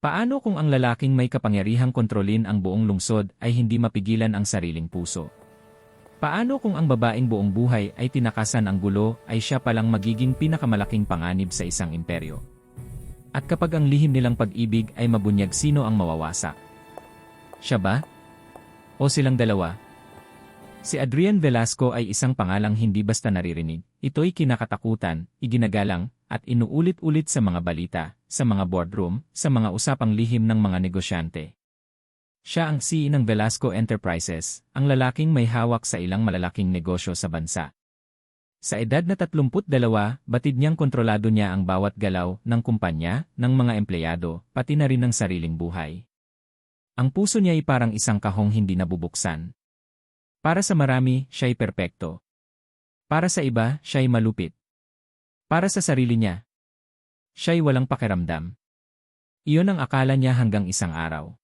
Paano kung ang lalaking may kapangyarihang kontrolin ang buong lungsod ay hindi mapigilan ang sariling puso? Paano kung ang babaeng buong buhay ay tinakasan ang gulo ay siya palang magiging pinakamalaking panganib sa isang imperyo? At kapag ang lihim nilang pag-ibig ay mabunyag sino ang mawawasak? Siya ba? O silang dalawa? Si Adrian Velasco ay isang pangalang hindi basta naririnig. Ito'y kinakatakutan, iginagalang, at inuulit-ulit sa mga balita, sa mga boardroom, sa mga usapang lihim ng mga negosyante. Siya ang CEO ng Velasco Enterprises, ang lalaking may hawak sa ilang malalaking negosyo sa bansa. Sa edad na 32, batid niyang kontrolado niya ang bawat galaw ng kumpanya, ng mga empleyado, pati na rin ng sariling buhay. Ang puso niya ay parang isang kahong hindi nabubuksan. Para sa marami, siya'y perpekto. Para sa iba, siya'y malupit. Para sa sarili niya, siya'y walang pakiramdam. Iyon ang akala niya hanggang isang araw.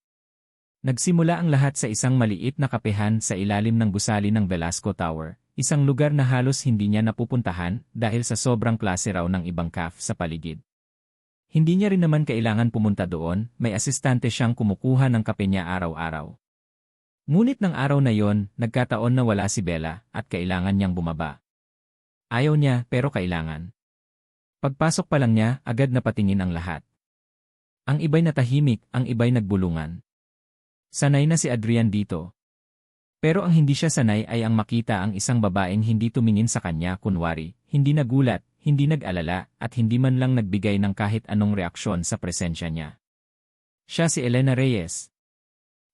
Nagsimula ang lahat sa isang maliit na kapehan sa ilalim ng gusali ng Velasco Tower, isang lugar na halos hindi niya napupuntahan dahil sa sobrang klase raw ng ibang caf sa paligid. Hindi niya rin naman kailangan pumunta doon, may asistante siyang kumukuha ng kape niya araw-araw. Ngunit ng araw na yon, nagkataon na wala si Bella at kailangan niyang bumaba. Ayaw niya pero kailangan. Pagpasok pa lang niya, agad napatingin ang lahat. Ang iba'y natahimik, ang iba'y nagbulungan. Sanay na si Adrian dito. Pero ang hindi siya sanay ay ang makita ang isang babaeng hindi tumingin sa kanya kunwari, hindi nagulat, hindi nag-alala, at hindi man lang nagbigay ng kahit anong reaksyon sa presensya niya. Siya si Elena Reyes,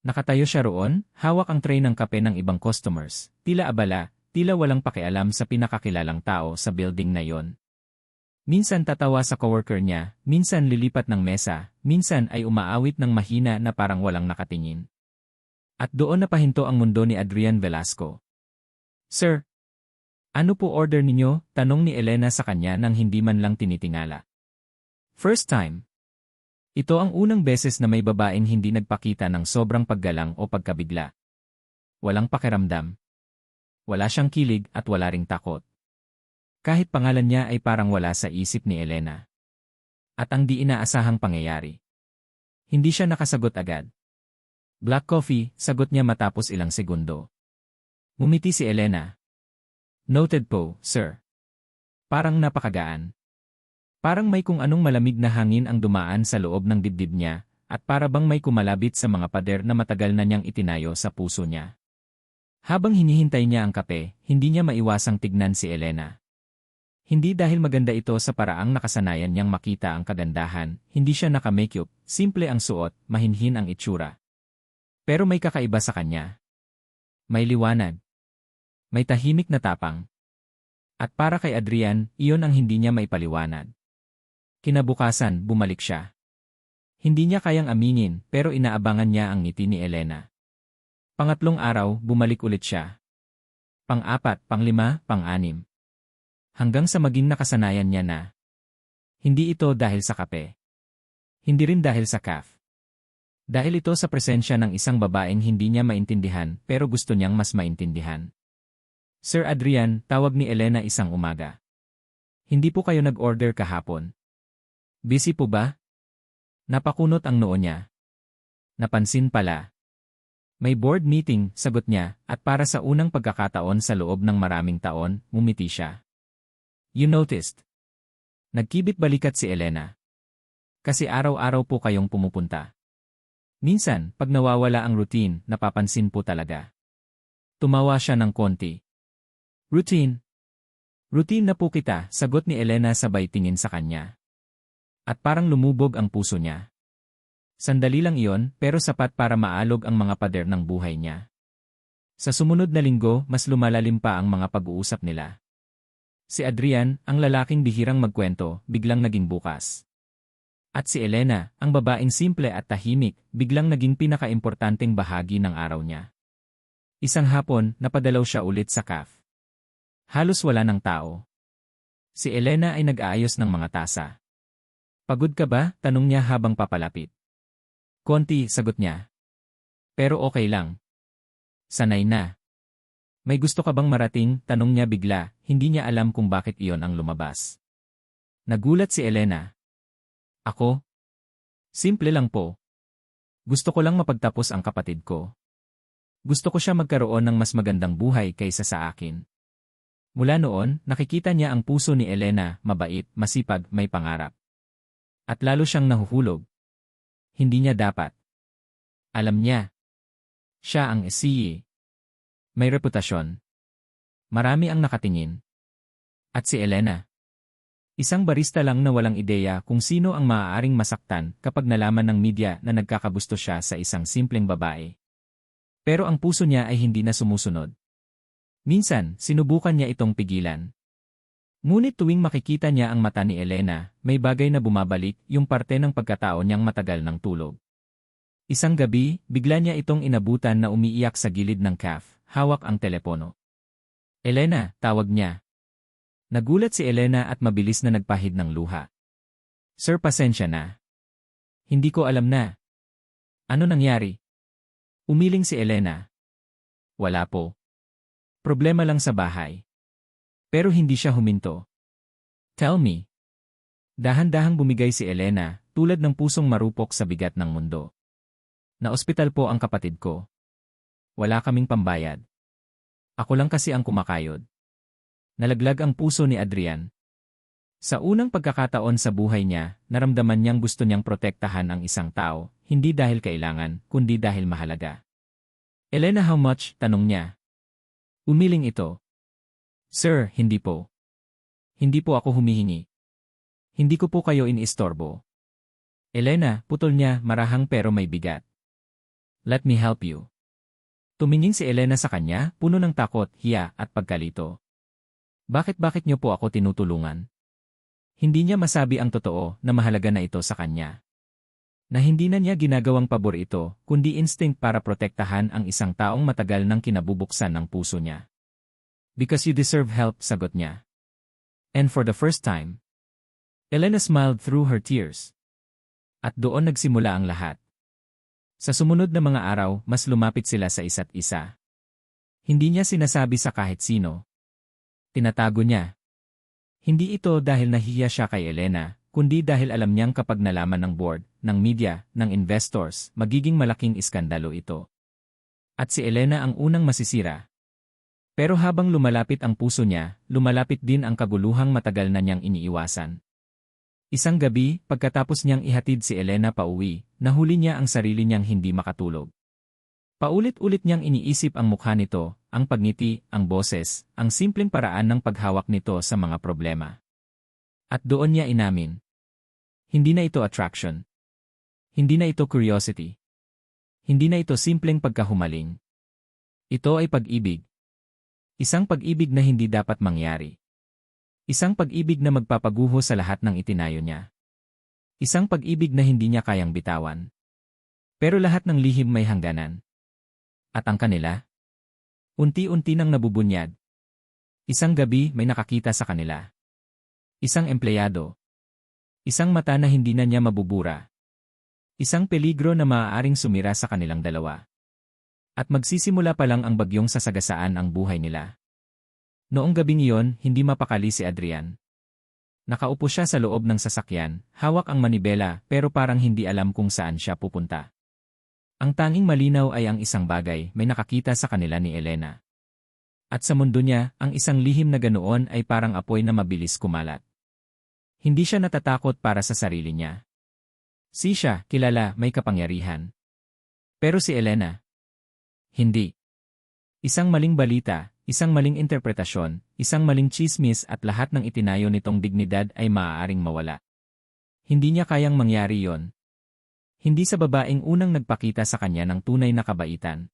Nakatayo siya roon, hawak ang tray ng kape ng ibang customers, tila abala, tila walang pakialam sa pinakakilalang tao sa building na yon. Minsan tatawa sa coworker niya, minsan lilipat ng mesa, minsan ay umaawit ng mahina na parang walang nakatingin. At doon napahinto ang mundo ni Adrian Velasco. Sir, ano po order ninyo? Tanong ni Elena sa kanya nang hindi man lang tinitingala. First time, ito ang unang beses na may babaeng hindi nagpakita ng sobrang paggalang o pagkabigla. Walang pakiramdam. Wala siyang kilig at wala ring takot. Kahit pangalan niya ay parang wala sa isip ni Elena. At ang di inaasahang pangyayari. Hindi siya nakasagot agad. Black coffee, sagot niya matapos ilang segundo. Mumiti si Elena. Noted po, sir. Parang napakagaan. Parang may kung anong malamig na hangin ang dumaan sa loob ng dibdib niya, at para bang may kumalabit sa mga pader na matagal na niyang itinayo sa puso niya. Habang hinihintay niya ang kape, hindi niya maiwasang tignan si Elena. Hindi dahil maganda ito sa paraang nakasanayan niyang makita ang kagandahan, hindi siya naka-makeup, simple ang suot, mahinhin ang itsura. Pero may kakaiba sa kanya. May liwanag. May tahimik na tapang. At para kay Adrian, iyon ang hindi niya maipaliwanag. Kinabukasan, bumalik siya. Hindi niya kayang aminin, pero inaabangan niya ang ngiti ni Elena. Pangatlong araw, bumalik ulit siya. Pang-apat, pang-lima, pang-anim. Hanggang sa maging nakasanayan niya na. Hindi ito dahil sa kape. Hindi rin dahil sa kaf. Dahil ito sa presensya ng isang babaeng hindi niya maintindihan pero gusto niyang mas maintindihan. Sir Adrian, tawag ni Elena isang umaga. Hindi po kayo nag-order kahapon. Busy po ba? Napakunot ang noo niya. Napansin pala. May board meeting, sagot niya, at para sa unang pagkakataon sa loob ng maraming taon, mumiti siya. You noticed. Nagkibit balikat si Elena. Kasi araw-araw po kayong pumupunta. Minsan, pag nawawala ang routine, napapansin po talaga. Tumawa siya ng konti. Routine. Routine na po kita, sagot ni Elena sabay tingin sa kanya. At parang lumubog ang puso niya. Sandali lang iyon pero sapat para maalog ang mga pader ng buhay niya. Sa sumunod na linggo, mas lumalalim pa ang mga pag-uusap nila. Si Adrian, ang lalaking bihirang magkwento, biglang naging bukas. At si Elena, ang babaeng simple at tahimik, biglang naging pinakaimportanteng bahagi ng araw niya. Isang hapon, napadalaw siya ulit sa CAF. Halos wala ng tao. Si Elena ay nag-aayos ng mga tasa. Pagod ka ba? Tanong niya habang papalapit. Konti, sagot niya. Pero okay lang. Sanay na. May gusto ka bang marating? Tanong niya bigla, hindi niya alam kung bakit iyon ang lumabas. Nagulat si Elena. Ako? Simple lang po. Gusto ko lang mapagtapos ang kapatid ko. Gusto ko siya magkaroon ng mas magandang buhay kaysa sa akin. Mula noon, nakikita niya ang puso ni Elena, mabait, masipag, may pangarap. At lalo siyang nahuhulog. Hindi niya dapat. Alam niya. Siya ang SCE. May reputasyon. Marami ang nakatingin. At si Elena. Isang barista lang na walang ideya kung sino ang maaaring masaktan kapag nalaman ng media na nagkakagusto siya sa isang simpleng babae. Pero ang puso niya ay hindi na sumusunod. Minsan, sinubukan niya itong pigilan. Ngunit tuwing makikita niya ang mata ni Elena, may bagay na bumabalik yung parte ng pagkatao niyang matagal ng tulog. Isang gabi, bigla niya itong inabutan na umiiyak sa gilid ng calf, hawak ang telepono. Elena, tawag niya. Nagulat si Elena at mabilis na nagpahid ng luha. Sir pasensya na. Hindi ko alam na. Ano nangyari? Umiling si Elena. Wala po. Problema lang sa bahay. Pero hindi siya huminto. Tell me. Dahan-dahang bumigay si Elena, tulad ng pusong marupok sa bigat ng mundo. Na-ospital po ang kapatid ko. Wala kaming pambayad. Ako lang kasi ang kumakayod. Nalaglag ang puso ni Adrian. Sa unang pagkakataon sa buhay niya, naramdaman niyang gusto niyang protektahan ang isang tao, hindi dahil kailangan, kundi dahil mahalaga. Elena how much? Tanong niya. Umiling ito. Sir, hindi po. Hindi po ako humihingi. Hindi ko po kayo iniistorbo. Elena, putol niya, marahang pero may bigat. Let me help you. Tumingin si Elena sa kanya, puno ng takot, hiya, at pagkalito. Bakit-bakit niyo po ako tinutulungan? Hindi niya masabi ang totoo na mahalaga na ito sa kanya. Na hindi na niya ginagawang pabor ito, kundi instinct para protektahan ang isang taong matagal nang kinabubuksan ng puso niya. Because you deserve help, sagot niya. And for the first time, Elena smiled through her tears. At doon nagsimula ang lahat. Sa sumunod na mga araw, mas lumapit sila sa isa't isa. Hindi niya sinasabi sa kahit sino, Tinatago niya. Hindi ito dahil nahiya siya kay Elena, kundi dahil alam niyang kapag nalaman ng board, ng media, ng investors, magiging malaking iskandalo ito. At si Elena ang unang masisira. Pero habang lumalapit ang puso niya, lumalapit din ang kaguluhang matagal na niyang iniiwasan. Isang gabi, pagkatapos niyang ihatid si Elena pauwi, nahuli niya ang sarili niyang hindi makatulog. Paulit-ulit niyang iniisip ang mukha nito, ang pagngiti, ang boses, ang simpleng paraan ng paghawak nito sa mga problema. At doon niya inamin. Hindi na ito attraction. Hindi na ito curiosity. Hindi na ito simpleng pagkahumaling. Ito ay pag-ibig. Isang pag-ibig na hindi dapat mangyari. Isang pag-ibig na magpapaguho sa lahat ng itinayo niya. Isang pag-ibig na hindi niya kayang bitawan. Pero lahat ng lihim may hangganan. At ang kanila? Unti-unti nang nabubunyad. Isang gabi may nakakita sa kanila. Isang empleyado. Isang mata na hindi na niya mabubura. Isang peligro na maaaring sumira sa kanilang dalawa. At magsisimula pa lang ang bagyong sasagasaan ang buhay nila. Noong gabing iyon, hindi mapakali si Adrian. Nakaupo siya sa loob ng sasakyan, hawak ang manibela pero parang hindi alam kung saan siya pupunta. Ang tanging malinaw ay ang isang bagay may nakakita sa kanila ni Elena. At sa mundo niya, ang isang lihim na ganoon ay parang apoy na mabilis kumalat. Hindi siya natatakot para sa sarili niya. Si siya, kilala, may kapangyarihan. Pero si Elena, hindi. Isang maling balita, isang maling interpretasyon, isang maling chismis at lahat ng itinayo nitong dignidad ay maaaring mawala. Hindi niya kayang mangyari yon, hindi sa babaeng unang nagpakita sa kanya ng tunay na kabaitan.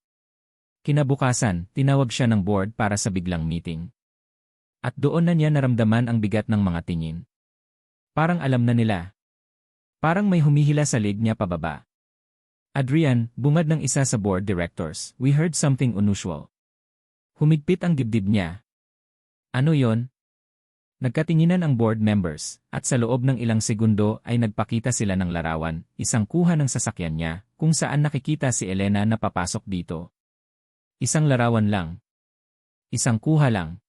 Kinabukasan, tinawag siya ng board para sa biglang meeting. At doon na niya naramdaman ang bigat ng mga tingin. Parang alam na nila. Parang may humihila sa leg niya pababa. Adrian, bungad ng isa sa board directors, we heard something unusual. Humigpit ang dibdib niya. Ano yon? Nagkatinginan ang board members, at sa loob ng ilang segundo ay nagpakita sila ng larawan, isang kuha ng sasakyan niya, kung saan nakikita si Elena na papasok dito. Isang larawan lang. Isang kuha lang.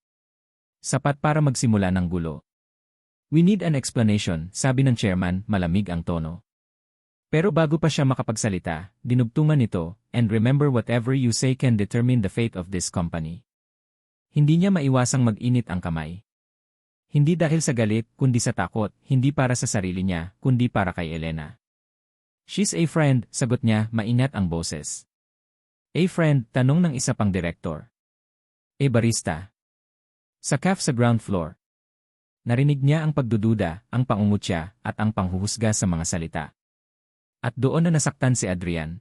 Sapat para magsimula ng gulo. We need an explanation, sabi ng chairman, malamig ang tono. Pero bago pa siya makapagsalita, dinugtungan nito, and remember whatever you say can determine the fate of this company. Hindi niya maiwasang mag-init ang kamay. Hindi dahil sa galit, kundi sa takot, hindi para sa sarili niya, kundi para kay Elena. She's a friend, sagot niya, mainat ang boses. A friend, tanong ng isa pang direktor. A barista. Sa cafe sa ground floor. Narinig niya ang pagdududa, ang pangungutya, at ang panghuhusga sa mga salita. At doon na nasaktan si Adrian.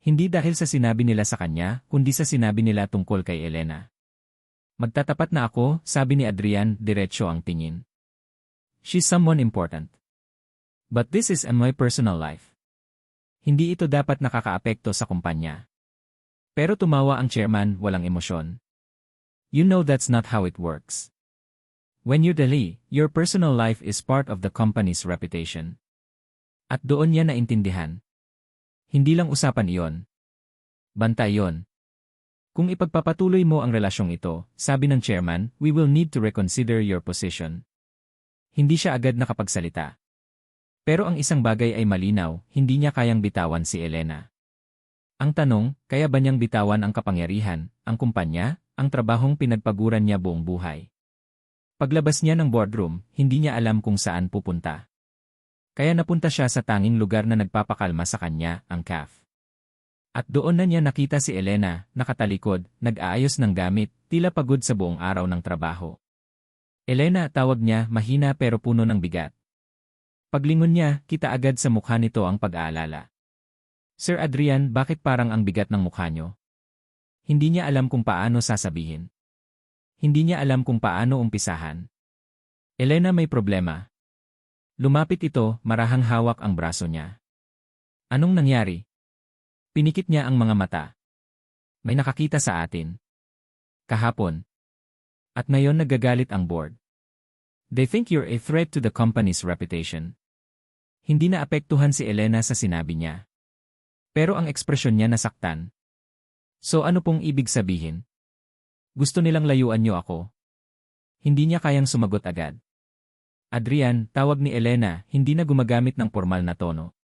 Hindi dahil sa sinabi nila sa kanya, kundi sa sinabi nila tungkol kay Elena. Magtatapat na ako, sabi ni Adrian, diretsyo ang tingin. She's someone important. But this is in my personal life. Hindi ito dapat nakakaapekto sa kumpanya. Pero tumawa ang chairman, walang emosyon. You know that's not how it works. When you're the lead, your personal life is part of the company's reputation. At doon niya naintindihan. Hindi lang usapan iyon. Bantay yon. Kung ipagpapatuloy mo ang relasyong ito, sabi ng chairman, we will need to reconsider your position. Hindi siya agad nakapagsalita. Pero ang isang bagay ay malinaw, hindi niya kayang bitawan si Elena. Ang tanong, kaya ba niyang bitawan ang kapangyarihan, ang kumpanya, ang trabahong pinagpaguran niya buong buhay? Paglabas niya ng boardroom, hindi niya alam kung saan pupunta. Kaya napunta siya sa tanging lugar na nagpapakalma sa kanya, ang CAF. At doon na niya nakita si Elena, nakatalikod, nag-aayos ng gamit, tila pagod sa buong araw ng trabaho. Elena, tawag niya, mahina pero puno ng bigat. Paglingon niya, kita agad sa mukha nito ang pag-aalala. Sir Adrian, bakit parang ang bigat ng mukha niyo? Hindi niya alam kung paano sasabihin. Hindi niya alam kung paano umpisahan. Elena may problema, Lumapit ito, marahang hawak ang braso niya. Anong nangyari? Pinikit niya ang mga mata. May nakakita sa atin. Kahapon. At ngayon nagagalit ang board. They think you're a threat to the company's reputation. Hindi na apektuhan si Elena sa sinabi niya. Pero ang ekspresyon niya nasaktan. So ano pong ibig sabihin? Gusto nilang layuan niyo ako. Hindi niya kayang sumagot agad. Adrian, tawag ni Elena, hindi na gumagamit ng formal na tono.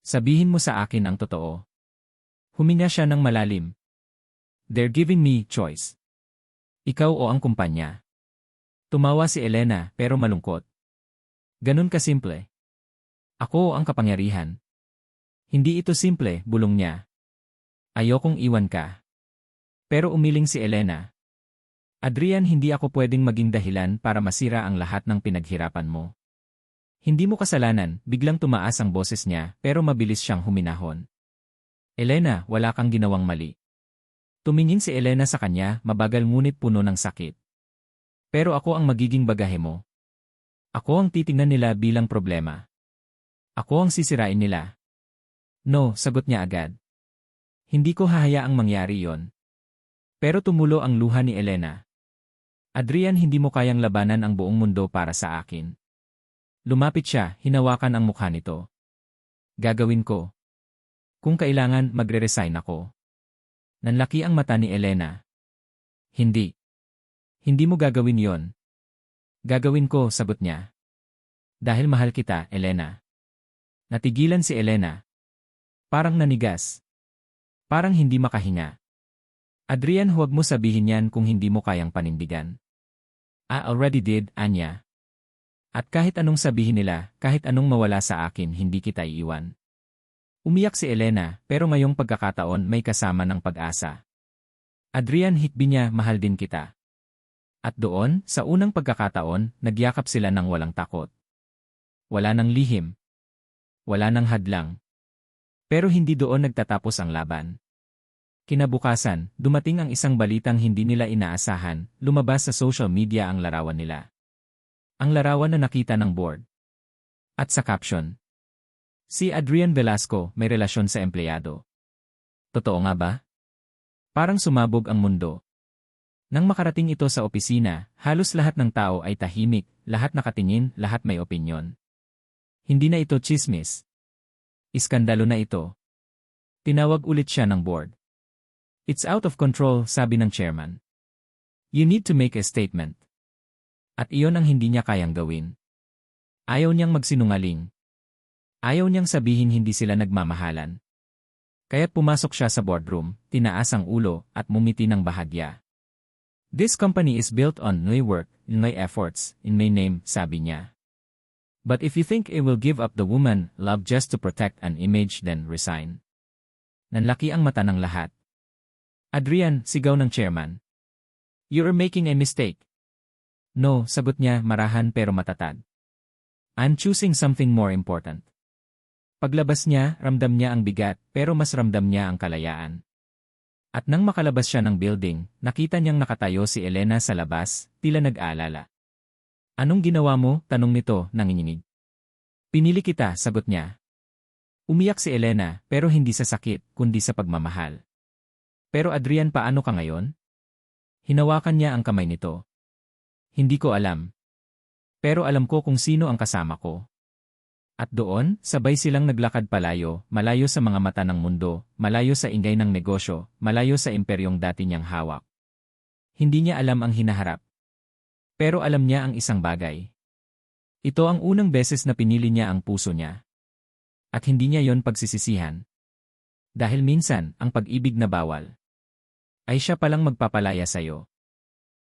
Sabihin mo sa akin ang totoo. Huminga siya ng malalim. They're giving me choice. Ikaw o ang kumpanya. Tumawa si Elena pero malungkot. Ganun kasimple. Ako ang kapangyarihan. Hindi ito simple, bulong niya. Ayokong iwan ka. Pero umiling si Elena. Adrian hindi ako pwedeng maging dahilan para masira ang lahat ng pinaghirapan mo. Hindi mo kasalanan, biglang tumaas ang boses niya, pero mabilis siyang huminahon. Elena, wala kang ginawang mali. Tumingin si Elena sa kanya, mabagal ngunit puno ng sakit. Pero ako ang magiging bagahe mo. Ako ang titingnan nila bilang problema. Ako ang sisirain nila. No, sagot niya agad. Hindi ko hahayaang mangyari yon. Pero tumulo ang luha ni Elena. Adrian hindi mo kayang labanan ang buong mundo para sa akin. Lumapit siya, hinawakan ang mukha nito. Gagawin ko. Kung kailangan, magre-resign ako. Nanlaki ang mata ni Elena. Hindi. Hindi mo gagawin yon. Gagawin ko, sagot niya. Dahil mahal kita, Elena. Natigilan si Elena. Parang nanigas. Parang hindi makahinga. Adrian huwag mo sabihin yan kung hindi mo kayang panindigan. I already did, Anya. At kahit anong sabihin nila, kahit anong mawala sa akin, hindi kita iiwan. Umiyak si Elena, pero ngayong pagkakataon may kasama ng pag-asa. Adrian Hikbi niya, mahal din kita. At doon, sa unang pagkakataon, nagyakap sila ng walang takot. Wala nang lihim. Wala nang hadlang. Pero hindi doon nagtatapos ang laban. Kinabukasan, dumating ang isang balitang hindi nila inaasahan, lumabas sa social media ang larawan nila. Ang larawan na nakita ng board. At sa caption. Si Adrian Velasco may relasyon sa empleyado. Totoo nga ba? Parang sumabog ang mundo. Nang makarating ito sa opisina, halos lahat ng tao ay tahimik, lahat nakatingin, lahat may opinyon. Hindi na ito chismis. Iskandalo na ito. Tinawag ulit siya ng board. It's out of control, sabi ng chairman. You need to make a statement. At iyon ang hindi niya kayang gawin. Ayaw niyang magsinungaling. Ayaw niyang sabihin hindi sila nagmamahalan. Kaya't pumasok siya sa boardroom, tinaas ang ulo, at mumiti ng bahagya. This company is built on my work, in my efforts, in my name, sabi niya. But if you think it will give up the woman, love just to protect an image then resign. Nanlaki ang mata ng lahat. Adrian, sigaw ng chairman. You are making a mistake. No, sagot niya marahan pero matatag. I'm choosing something more important. Paglabas niya, ramdam niya ang bigat, pero mas ramdam niya ang kalayaan. At nang makalabas siya ng building, nakita niyang nakatayo si Elena sa labas, tila nag-aalala. Anong ginawa mo? Tanong nito, nanginginig. Pinili kita, sagot niya. Umiyak si Elena, pero hindi sa sakit, kundi sa pagmamahal. Pero Adrian paano ka ngayon? Hinawakan niya ang kamay nito. Hindi ko alam. Pero alam ko kung sino ang kasama ko. At doon, sabay silang naglakad palayo, malayo sa mga mata ng mundo, malayo sa ingay ng negosyo, malayo sa imperyong dati niyang hawak. Hindi niya alam ang hinaharap. Pero alam niya ang isang bagay. Ito ang unang beses na pinili niya ang puso niya. At hindi niya yon pagsisisihan. Dahil minsan, ang pag-ibig na bawal. Ay siya palang magpapalaya sa'yo.